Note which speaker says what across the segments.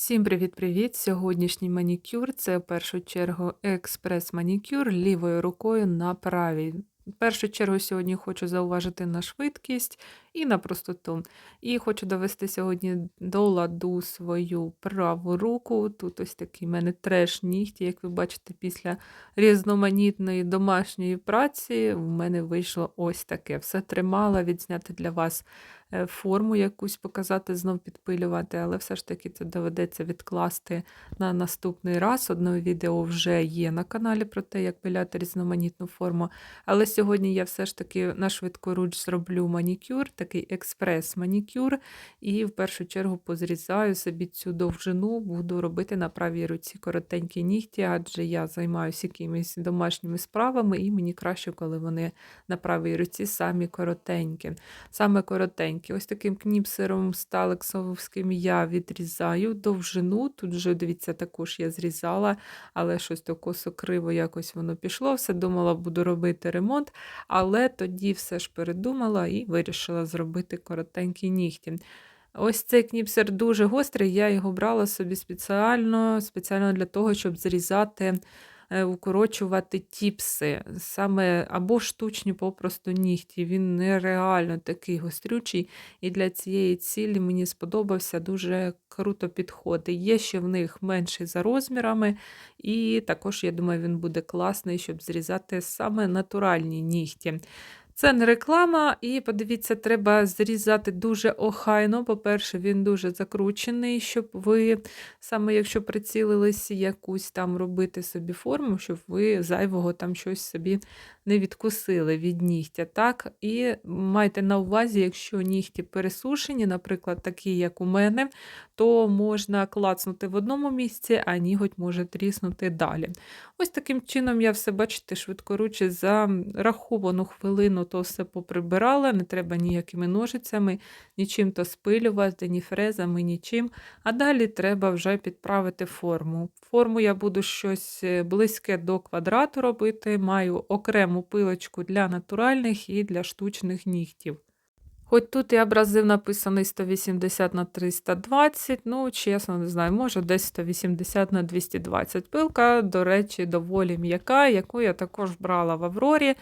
Speaker 1: Всім привіт-привіт! Сьогоднішній манікюр це в першу чергу експрес-манікюр лівою рукою на правій. В першу чергу сьогодні хочу зауважити на швидкість і на простоту. І хочу довести сьогодні до ладу свою праву руку. Тут ось такий в мене треш нігті, як ви бачите, після різноманітної домашньої праці в мене вийшло ось таке. Все тримала відзняти для вас форму якусь показати, знов підпилювати, але все ж таки це доведеться відкласти на наступний раз. Одне відео вже є на каналі про те, як пиляти різноманітну форму. Але сьогодні я все ж таки на швидкоруч зроблю манікюр, такий експрес-манікюр, і в першу чергу позрізаю собі цю довжину, буду робити на правій руці коротенькі нігті, адже я займаюся якимись домашніми справами, і мені краще, коли вони на правій руці самі коротенькі. Саме коротенькі. Ось таким кніпсером сталексовським я відрізаю довжину. Тут вже, дивіться, також я зрізала, але щось то косо криво якось воно пішло. Все думала, буду робити ремонт, але тоді все ж передумала і вирішила зробити коротенькі нігті. Ось цей кніпсер дуже гострий, я його брала собі спеціально, спеціально для того, щоб зрізати укорочувати тіпси, саме або штучні попросту нігті. Він нереально такий гострючий, і для цієї цілі мені сподобався дуже круто підходить. Є ще в них менший за розмірами, і також, я думаю, він буде класний, щоб зрізати саме натуральні нігті. Це не реклама, і подивіться, треба зрізати дуже охайно. По-перше, він дуже закручений, щоб ви, саме якщо прицілились якусь там робити собі форму, щоб ви зайвого там щось собі не відкусили від нігтя. так? І майте на увазі, якщо нігті пересушені, наприклад, такі, як у мене, то можна клацнути в одному місці, а ніготь може тріснути далі. Ось таким чином я все, бачите, швидкоруче за раховану хвилину то все поприбирала, не треба ніякими ножицями, нічим то спилювати, ні фрезами, нічим. А далі треба вже підправити форму. Форму я буду щось е, близьке до квадрату робити, маю окрему пилочку для натуральних і для штучних нігтів. Хоч тут і абразив написаний 180 на 320, ну, чесно, не знаю, може десь 180 на 220. Пилка, до речі, доволі м'яка, яку я також брала в Аврорі.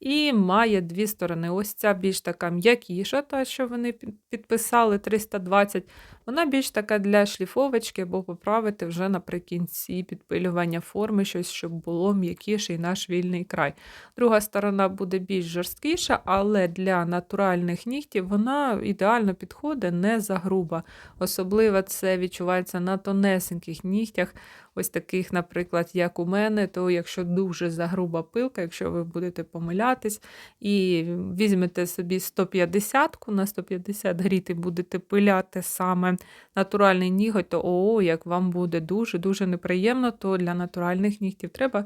Speaker 1: І має дві сторони. Ось ця більш така м'якіша, та, що вони підписали 320. Вона більш така для шліфовочки, або поправити вже наприкінці підпилювання форми, щось, щоб було м'якіший наш вільний край. Друга сторона буде більш жорсткіша, але для натуральних нігтів вона ідеально підходить, не загруба. Особливо це відчувається на тонесеньких нігтях ось таких, наприклад, як у мене, то якщо дуже загруба пилка, якщо ви будете помилятись і візьмете собі 150-ку, на 150 гріти будете пиляти саме натуральний ніготь, то о, як вам буде дуже-дуже неприємно, то для натуральних нігтів треба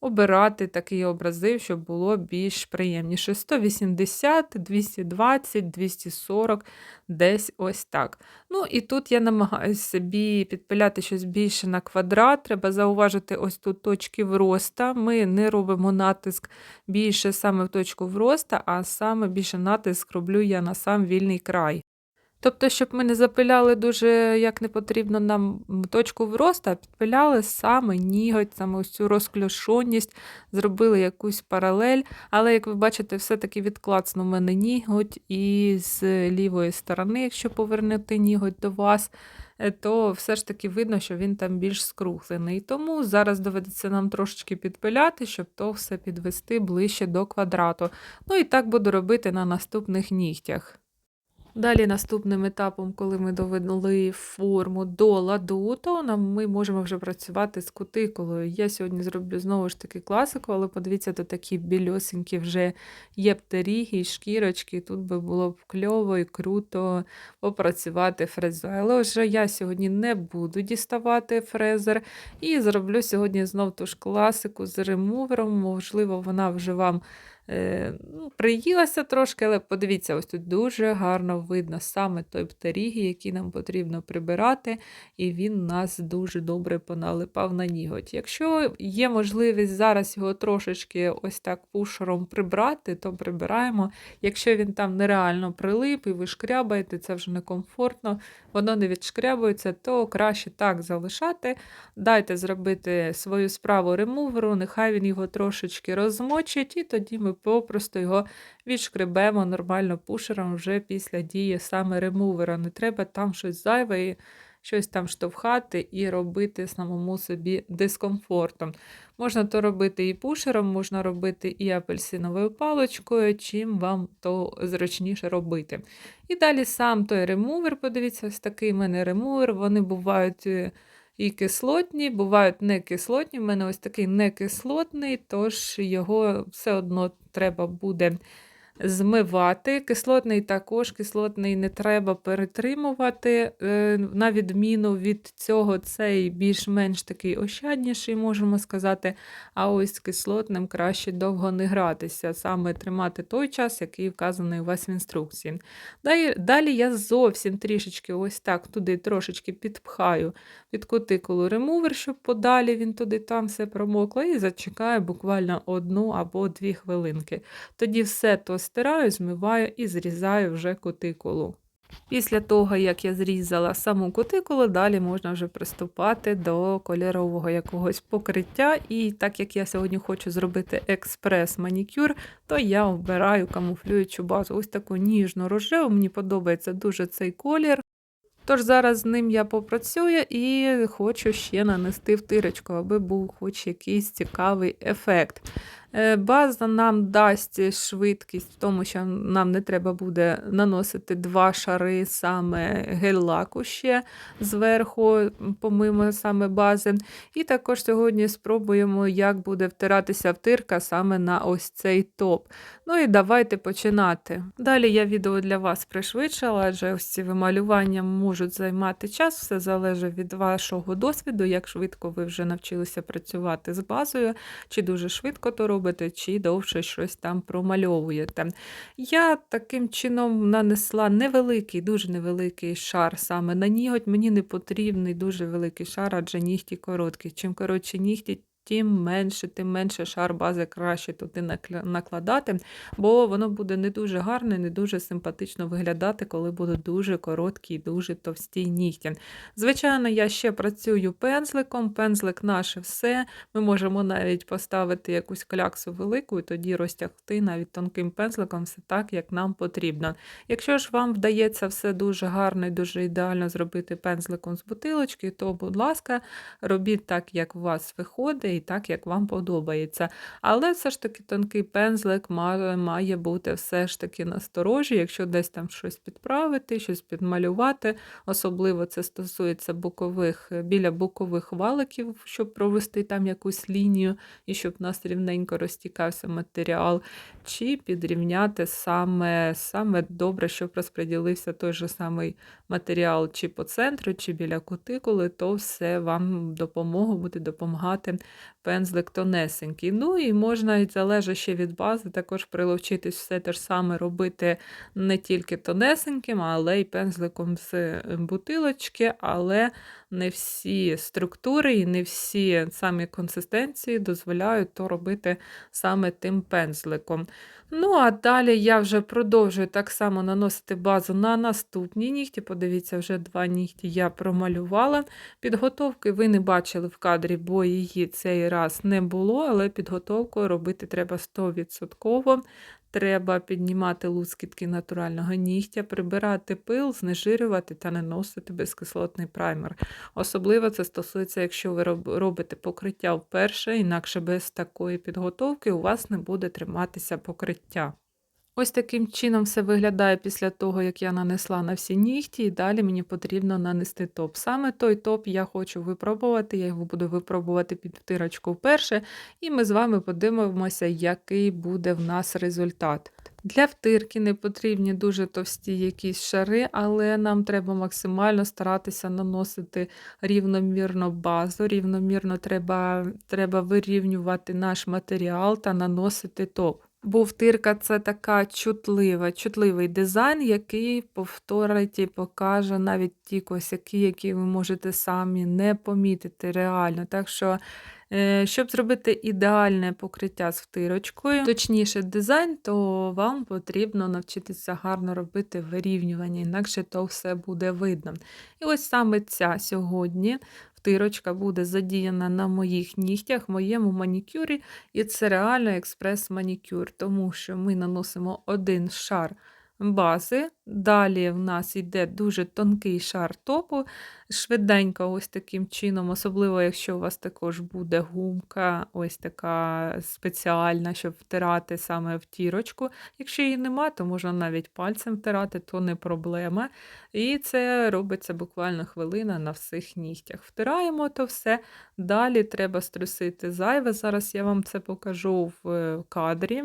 Speaker 1: обирати такий образив, щоб було більш приємніше. 180, 220, 240, десь ось так. Ну і тут я намагаюся собі підпиляти щось більше на квадрат. Треба зауважити ось тут точки вроста. Ми не робимо натиск більше саме в точку вроста, а саме більше натиск роблю я на сам вільний край. Тобто, щоб ми не запиляли дуже, як не потрібно нам точку вросту, а підпиляли саме ніготь, саме ось цю розкльошонність, зробили якусь паралель. Але, як ви бачите, все-таки відклацнув у мене ніготь, і з лівої сторони, якщо повернути ніготь до вас, е, то все ж таки видно, що він там більш скруглений. Тому зараз доведеться нам трошечки підпиляти, щоб то все підвести ближче до квадрату. Ну і так буду робити на наступних нігтях. Далі наступним етапом, коли ми довели форму до ладу, то ми можемо вже працювати з кутикулою. Я сьогодні зроблю знову ж таки класику, але подивіться, то такі більосенькі вже є птеріги, шкірочки. Тут би було б кльово і круто попрацювати фрезою. Але вже я сьогодні не буду діставати фрезер і зроблю сьогодні знов ту ж класику з ремувером. Можливо, вона вже вам ну, приїлася трошки, але подивіться, ось тут дуже гарно видно саме той птерігі, який нам потрібно прибирати, і він нас дуже добре поналипав на ніготь. Якщо є можливість зараз його трошечки ось так пушером прибрати, то прибираємо. Якщо він там нереально прилип і ви шкрябаєте, це вже некомфортно, воно не відшкрябується, то краще так залишати. Дайте зробити свою справу ремуверу, нехай він його трошечки розмочить, і тоді ми попросту його відшкребемо нормально пушером вже після дії саме ремувера. Не треба там щось зайве, і щось там штовхати і робити самому собі дискомфортом. Можна то робити і пушером, можна робити і апельсиновою паличкою, чим вам то зручніше робити. І далі сам той ремувер, подивіться, ось такий в мене ремувер, вони бувають. І кислотні, бувають не кислотні. У мене ось такий некислотний, тож його все одно треба буде змивати. Кислотний також, кислотний не треба перетримувати. е, На відміну від цього, цей більш-менш такий ощадніший, можемо сказати. А ось з кислотним краще довго не гратися, саме тримати той час, який вказаний у вас в інструкції. Далі, я зовсім трішечки ось так туди трошечки підпхаю під кутикулу ремувер, щоб подалі він туди там все промокло, і зачекаю буквально одну або дві хвилинки. Тоді все то стираю, змиваю і зрізаю вже кутикулу. Після того, як я зрізала саму кутикулу, далі можна вже приступати до кольорового якогось покриття. І так як я сьогодні хочу зробити експрес-манікюр, то я обираю камуфлюючу базу. Ось таку ніжну рожеву. Мені подобається дуже цей колір. Тож зараз з ним я попрацюю і хочу ще нанести втирочку, аби був хоч якийсь цікавий ефект. Е, База нам дасть швидкість в тому, що нам не треба буде наносити два шари саме гель-лаку ще зверху, помимо саме бази. І також сьогодні спробуємо, як буде втиратися втирка саме на ось цей топ. Ну і давайте починати. Далі я відео для вас пришвидшила, адже ось ці вималювання можуть займати час, все залежить від вашого досвіду, як швидко ви вже навчилися працювати з базою, чи дуже швидко то робите, чи довше щось там промальовуєте. Я таким чином нанесла невеликий, дуже невеликий шар саме на ніготь. Мені не потрібний дуже великий шар, адже нігті короткі. Чим коротше нігті, тим менше, тим менше шар бази краще туди накладати, бо воно буде не дуже гарно, не дуже симпатично виглядати, коли будуть дуже короткі і дуже товсті нігті. Звичайно, я ще працюю пензликом, пензлик наше все. Ми можемо навіть поставити якусь кляксу велику і тоді розтягти навіть тонким пензликом все так, як нам потрібно. Якщо ж вам вдається все дуже гарно і дуже ідеально зробити пензликом з бутилочки, то, будь ласка, робіть так, як у вас виходить, і так, як вам подобається. Але все ж таки тонкий пензлик має, бути все ж таки насторожі, якщо десь там щось підправити, щось підмалювати. Особливо це стосується бокових, біля бокових валиків, щоб провести там якусь лінію і щоб у нас рівненько розтікався матеріал, чи підрівняти саме, саме добре, щоб розподілився той же самий матеріал чи по центру, чи біля кутикули, то все вам допомогу буде допомагати пензлик тонесенький. Ну і можна, і залежить ще від бази, також приловчитись все те ж саме робити не тільки тонесеньким, але й пензликом з е, бутилочки, але не всі структури і не всі самі консистенції дозволяють то робити саме тим пензликом. Ну, а далі я вже продовжую так само наносити базу на наступні нігті. Подивіться, вже два нігті я промалювала. Підготовки ви не бачили в кадрі, бо її цей раз не було, але підготовку робити треба 100%. Треба піднімати лускітки натурального нігтя, прибирати пил, знежирювати та наносити безкислотний праймер. Особливо це стосується, якщо ви робите покриття вперше, інакше без такої підготовки у вас не буде триматися покриття. Ось таким чином все виглядає після того, як я нанесла на всі нігті, і далі мені потрібно нанести топ. Саме той топ я хочу випробувати, я його буду випробувати під втирочку вперше, і ми з вами подивимося, який буде в нас результат. Для втирки не потрібні дуже товсті якісь шари, але нам треба максимально старатися наносити рівномірно базу, рівномірно треба, треба вирівнювати наш матеріал та наносити топ. Бо втирка це така чутлива, чутливий дизайн, який повторить і покаже навіть ті косяки, які ви можете самі не помітити реально. Так що, е, щоб зробити ідеальне покриття з втирочкою, точніше дизайн, то вам потрібно навчитися гарно робити вирівнювання, інакше то все буде видно. І ось саме ця сьогодні втирочка буде задіяна на моїх нігтях, моєму манікюрі, і це реально експрес-манікюр, тому що ми наносимо один шар бази, далі в нас йде дуже тонкий шар топу, швиденько, ось таким чином, особливо, якщо у вас також буде гумка, ось така спеціальна, щоб втирати саме в тірочку. Якщо її нема, то можна навіть пальцем втирати, то не проблема. І це робиться буквально хвилина на всіх нігтях. Втираємо то все. Далі треба струсити зайве. Зараз я вам це покажу в е, кадрі.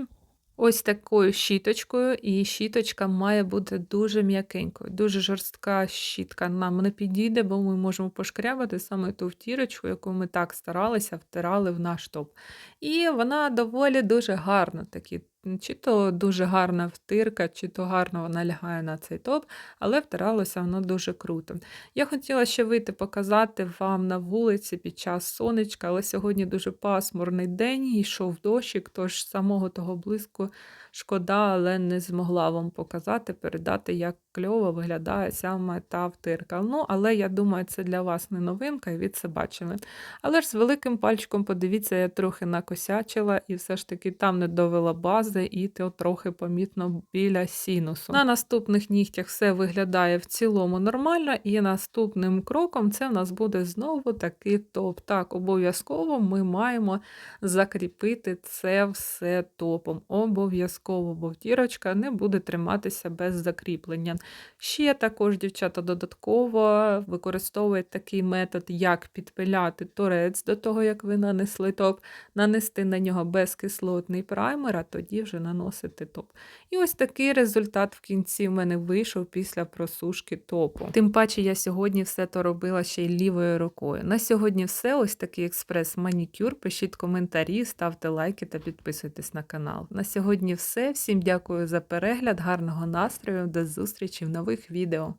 Speaker 1: Ось такою щіточкою, і щіточка має бути дуже м'якенькою. Дуже жорстка щітка нам не підійде, бо ми можемо пошкрябати саме ту втірочку, яку ми так старалися, втирали в наш топ. І вона доволі дуже гарна, такі, чи то дуже гарна втирка, чи то гарно вона лягає на цей топ, але втиралося воно дуже круто. Я хотіла ще вийти показати вам на вулиці під час сонечка, але сьогодні дуже пасмурний день, йшов дощик, тож самого того блиску шкода, але не змогла вам показати, передати, як кльово виглядає саме та втирка. Ну, але я думаю, це для вас не новинка, і ви це бачили. Але ж з великим пальчиком, подивіться, я трохи накосячила, і все ж таки там не довела бази, і то трохи помітно біля сінусу. На наступних нігтях все виглядає в цілому нормально, і наступним кроком це в нас буде знову такий топ. Так, обов'язково ми маємо закріпити це все топом. Обов'язково, бо втірочка не буде триматися без закріплення. Ще також дівчата додатково використовують такий метод, як підпиляти торець до того, як ви нанесли топ, нанести на нього безкислотний праймер, а тоді вже наносити топ. І ось такий результат в кінці в мене вийшов після просушки топу. Тим паче я сьогодні все то робила ще й лівою рукою. На сьогодні все. Ось такий експрес-манікюр. Пишіть коментарі, ставте лайки та підписуйтесь на канал. На сьогодні все. Всім дякую за перегляд, гарного настрою, до зустрічі в нових відео.